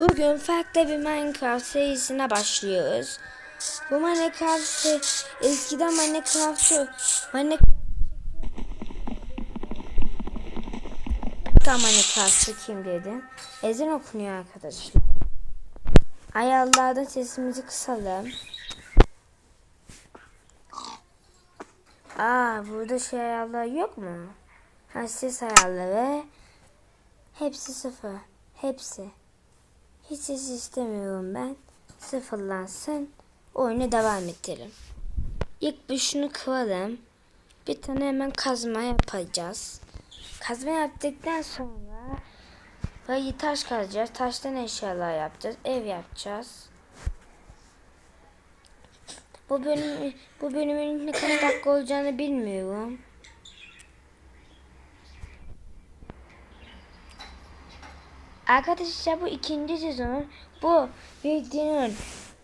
Bugün farklı bir Minecraft serisine başlıyoruz. Bu Minecraft eskiden Minecraft'ı Minecraft Minecraft çekeyim dedim. Ezan okunuyor arkadaşlar. Ayarlarda sesimizi kısalım. Aa burada şey ayarlar yok mu? Ha ses ayarları. Hepsi sıfır. Hepsi. Hiç ses istemiyorum ben. Sıfırlansın. Oyuna devam edelim. İlk bir şunu. Bir tane hemen kazma yapacağız. Kazma yaptıktan sonra böyle taş kazacağız. Taştan eşyalar yapacağız. Ev yapacağız. Bu bölüm bu bölümün ne kadar dakika olacağını bilmiyorum. Arkadaşlar bu ikinci sezon bu videonun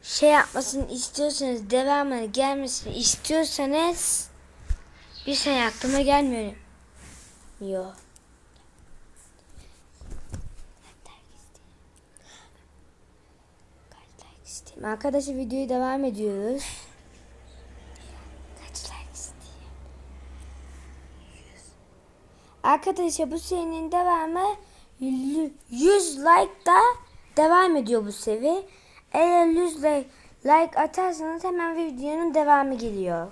şey yapmasını istiyorsanız devamını gelmesini istiyorsanız bir şey aklıma gelmiyor. Yok. Arkadaşlar videoyu devam ediyoruz. Kaç like isteyeyim? Arkadaşlar bu serinin devamı 100 like da devam ediyor bu sevi. Eğer 100 like, like atarsanız hemen videonun devamı geliyor.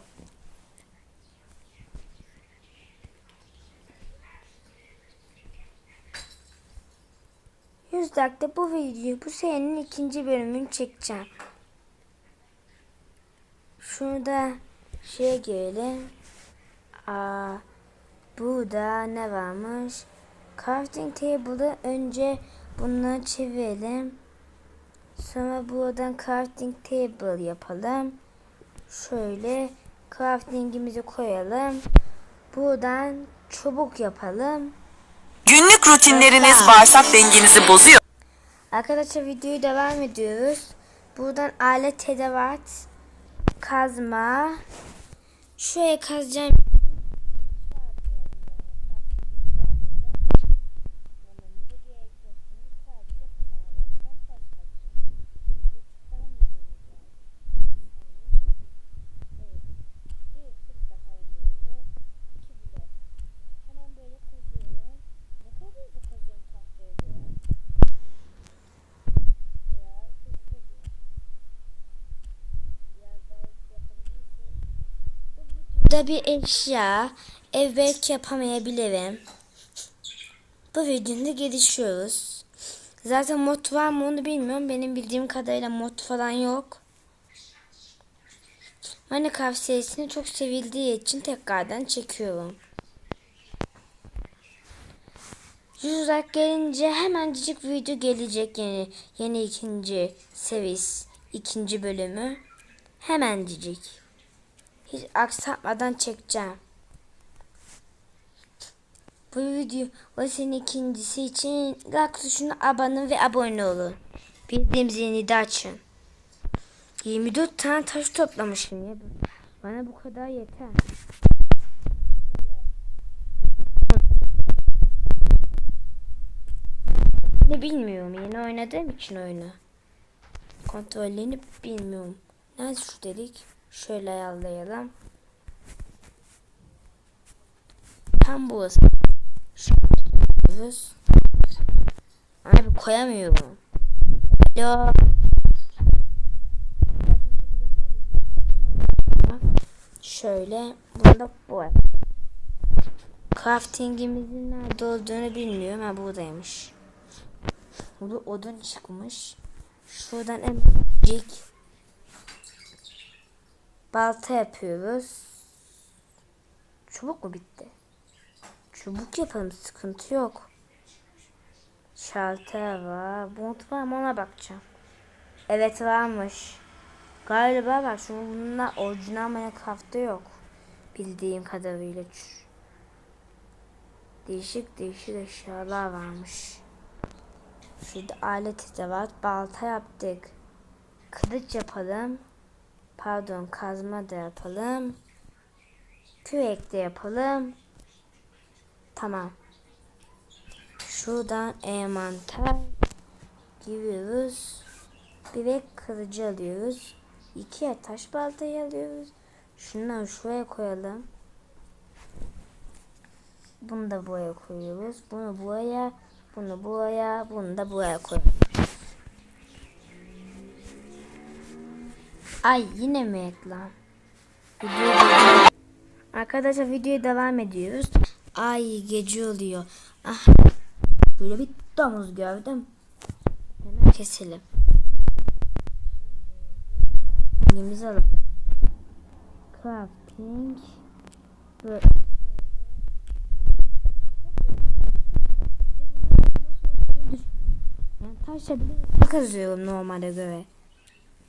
Yüz dakika bu video bu serinin ikinci bölümünü çekeceğim. Şurada şeye girelim. Aa, burada ne varmış? Crafting table'ı önce bunları çevirelim. Sonra buradan crafting table yapalım. Şöyle craftingimizi koyalım. Buradan çubuk yapalım. Günlük rutinleriniz bağırsak dengenizi bozuyor. Arkadaşlar videoyu devam ediyoruz. Buradan alet edevat, kazma. Şuraya kazacağım. Da bir eşya ev belki yapamayabilirim. Bu videoda gelişiyoruz. Zaten mod var mı onu bilmiyorum. Benim bildiğim kadarıyla mod falan yok. Minecraft serisini çok sevildiği için tekrardan çekiyorum. 100 like gelince hemencik video gelecek yeni yeni ikinci sevis ikinci bölümü hemencik hiç aksatmadan çekeceğim. Bu video o senin ikincisi için like tuşuna abone ve abone olun. Bildiğim zilini de açın. 24 tane taş toplamışım ya. Bana bu kadar yeter. Ne bilmiyorum yeni oynadığım için oyunu. Kontrollerini bilmiyorum. Nerede şu dedik? Şöyle ayarlayalım. Tam burası. Şöyle Abi koyamıyorum. Alo. Şöyle bunda bu. Crafting'imizin nerede olduğunu bilmiyorum. Ha buradaymış. Burada odun çıkmış. Şuradan emcik balta yapıyoruz. Çubuk mu bitti? Çubuk yapalım sıkıntı yok. Şalter var. Bunt var mı ona bakacağım. Evet varmış. Galiba bak şu bununla orijinal Minecraft'ta yok. Bildiğim kadarıyla. Değişik değişik eşyalar varmış. Şurada alet de var. Balta yaptık. Kılıç yapalım. Pardon kazma da yapalım. Kürek de yapalım. Tamam. Şuradan envanter. giriyoruz. Bir de kılıcı alıyoruz. İkiye taş baltayı alıyoruz. Şunları şuraya koyalım. Bunu da buraya koyuyoruz. Bunu buraya, bunu buraya, bunu da buraya koyuyoruz. Ay yine mi? Video- Arkadaşlar videoya devam ediyoruz. Ay gece oluyor. Ah. Böyle bir domuz gördüm. Hemen keselim. Rengimizi alalım. Crafting. Böyle. Yani taşla bile kazıyorum normale göre.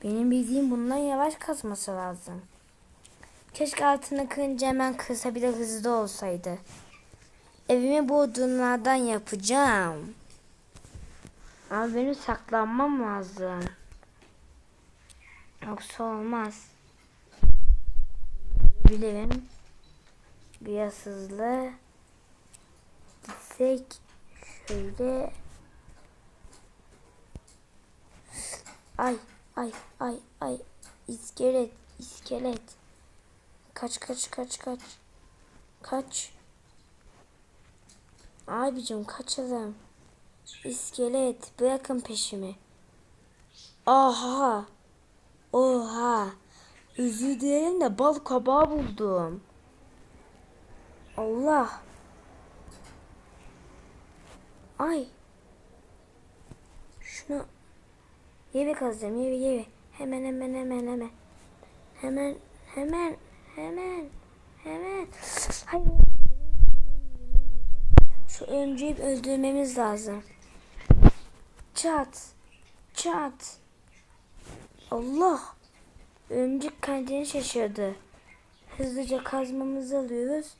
Benim bildiğim bundan yavaş kazması lazım. Keşke altını kırınca hemen kırsa bir de hızlı olsaydı. Evimi bu odunlardan yapacağım. Ama benim saklanmam lazım. Yoksa olmaz. Bilirim. Biraz hızlı. Gitsek şöyle. Ay ay ay ay. İskelet iskelet. Kaç kaç kaç kaç. Kaç. Abicim kaçalım. İskelet bırakın peşimi. Aha. Oha. Özür dilerim de bal kabağı buldum. Allah. Ay. Şunu yeri kazacağım yeri yeri. Hemen hemen hemen hemen. Hemen hemen hemen hemen. Hayır. Şu öncüyü öldürmemiz lazım. Çat. Çat. Allah. Örümcek kendini şaşırdı. Hızlıca kazmamızı alıyoruz.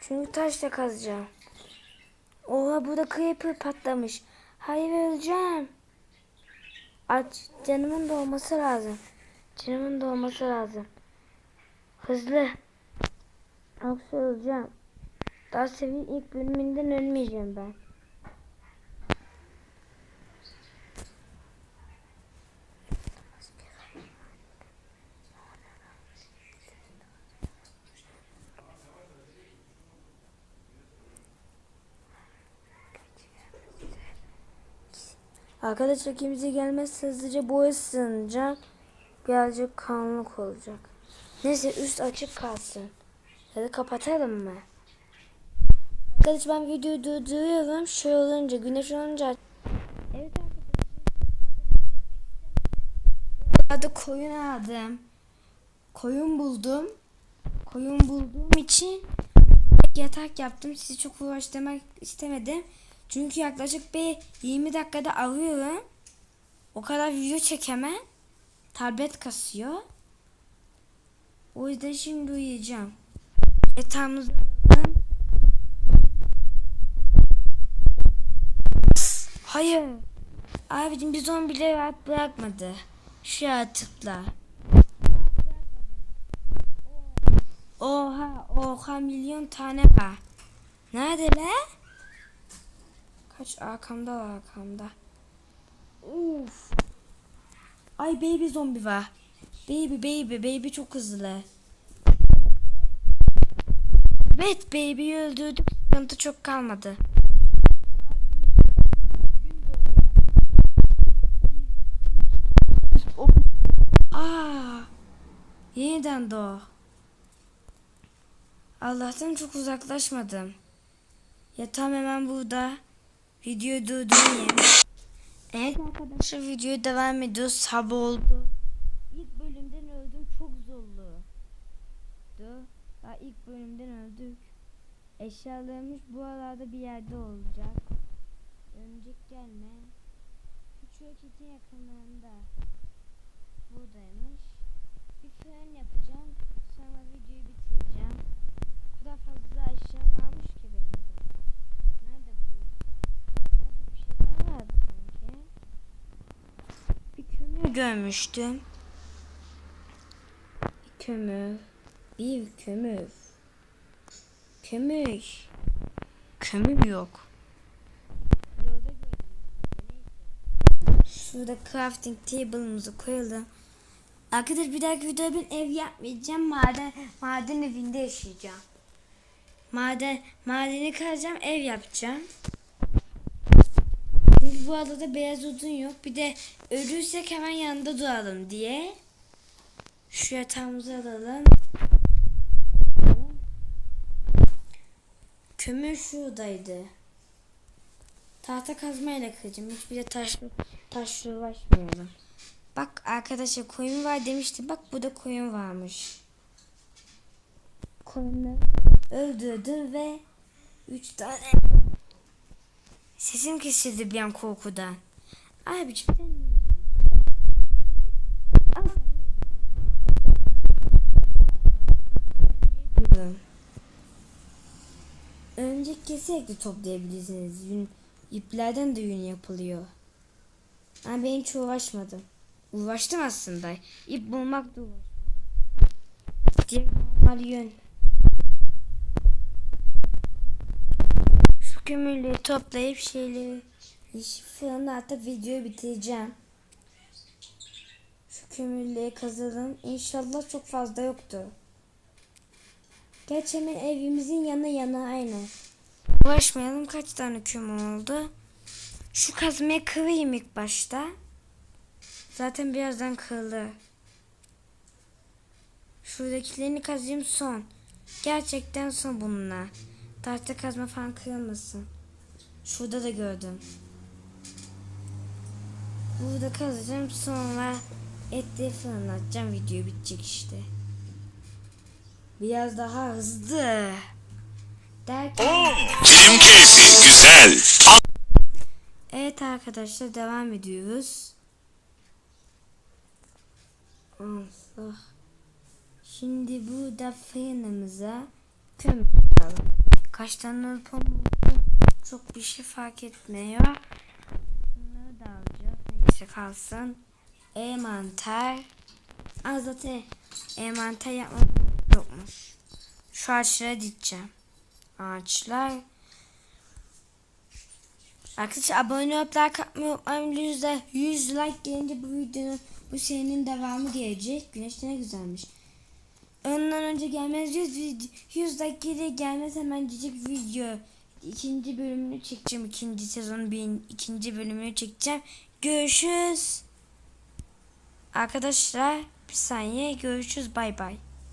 Çünkü taşla kazacağım. Oha burada creeper patlamış. Hayır öleceğim. Aç canımın doğması lazım. Canımın doğması lazım. Hızlı. Yoksa öleceğim. Daha seviye ilk bölümünden ölmeyeceğim ben. Arkadaşlar kimse gelmezse hızlıca boya sığınacak. Birazcık karanlık olacak. Neyse üst açık kalsın. Ya da kapatalım mı? Arkadaşlar ben videoyu durduruyorum. Şey olunca, güneş olunca. Evet arkadaşlar. koyun aldım. Koyun buldum. Koyun bulduğum için yatak yaptım. Sizi çok uğraştırmak istemedim. Çünkü yaklaşık bir 20 dakikada arıyorum. O kadar video çekemem. Tablet kasıyor. O yüzden şimdi uyuyacağım. Yatağımızı alalım. Hayır. Abicim bir zombileri rahat bırakmadı. Şu yaratıklar. Oha oha milyon tane var. Nerede be? Kaç arkamda var arkamda. Uf. Ay baby zombi var. Baby baby baby çok hızlı. Evet baby'yi öldürdük. Sıkıntı çok kalmadı. Aa, yeniden doğ. Allah'tan çok uzaklaşmadım. Yatağım hemen burada. Videoyu durdurayım. Evet arkadaşlar videoya devam ediyoruz. Sabah oldu. İlk bölümden öldüm. Çok zorlu. Daha ilk bölümden öldük. Eşyalarımız bu aralarda bir yerde olacak. Örümcek gelme. Küçük roketin yakınlarında. Buradaymış. Bir fren yapacağım. Sonra videoyu bitireceğim. Bu kadar fazla eşyam varmış ki benim de. Nerede bu? Nerede bir şey daha vardı sanki? Bir kömür görmüştüm. Kömür. Bir kömür. Kömür. Kömür yok. Şurada crafting table'ımızı koyalım. Arkadaş bir dahaki videoda ben ev yapmayacağım. Maden, maden evinde yaşayacağım. Maden, madeni kazacağım ev yapacağım. Bu adada beyaz odun yok. Bir de ölürsek hemen yanında duralım diye. Şu yatağımızı alalım. Kömür şuradaydı. Tahta kazmayla kıracağım. Hiçbir de taş, taşla uğraşmayalım. Bak arkadaşlar koyun var demişti. Bak burada koyun varmış. Koyunları öldürdüm ve üç tane sesim kesildi bir an korkudan. Sana. Diyorum. Önce kesinlikle toplayabilirsiniz. Yün, iplerden de yün yapılıyor. Ama ben hiç uğraşmadım. Uğraştım aslında. İp bulmak da uğraşmadım. Normal yün. Kömürleri toplayıp şeyleri fırında atıp videoyu bitireceğim. Şu kömürleri kazalım. İnşallah çok fazla yoktu. Gerçi hemen evimizin yanı yanı aynı. Uğraşmayalım kaç tane kömür oldu. Şu kazmaya kırayım ilk başta. Zaten birazdan kırılır. Şuradakilerini kazayım son. Gerçekten son bununla. Tahta kazma falan kırılmasın. Şurada da gördüm. Burada kazacağım sonra etleri falan atacağım. Video bitecek işte. Biraz daha hızlı. Derken... Film keyfi güzel. Evet arkadaşlar devam ediyoruz. Allah. Şimdi burada fırınımıza kömür alalım. Kaç tane olmaması çok bir şey fark etmiyor. Bunları da. Neyse kalsın. E mantar. Aa, zaten e mantar yapmak yokmuş. Şu ağaçlara dikeceğim. Ağaçlar. Arkadaşlar abone olup like atmayı unutmayın. 100, like- 100 like gelince bu videonun bu serinin devamı gelecek. Güneş ne güzelmiş. Ondan önce gelmez 100, vid- 100 like geri gelmez hemen cicik video. ikinci bölümünü çekeceğim. ikinci sezonun bir, ikinci bölümünü çekeceğim. Görüşürüz. Arkadaşlar bir saniye görüşürüz bay bay.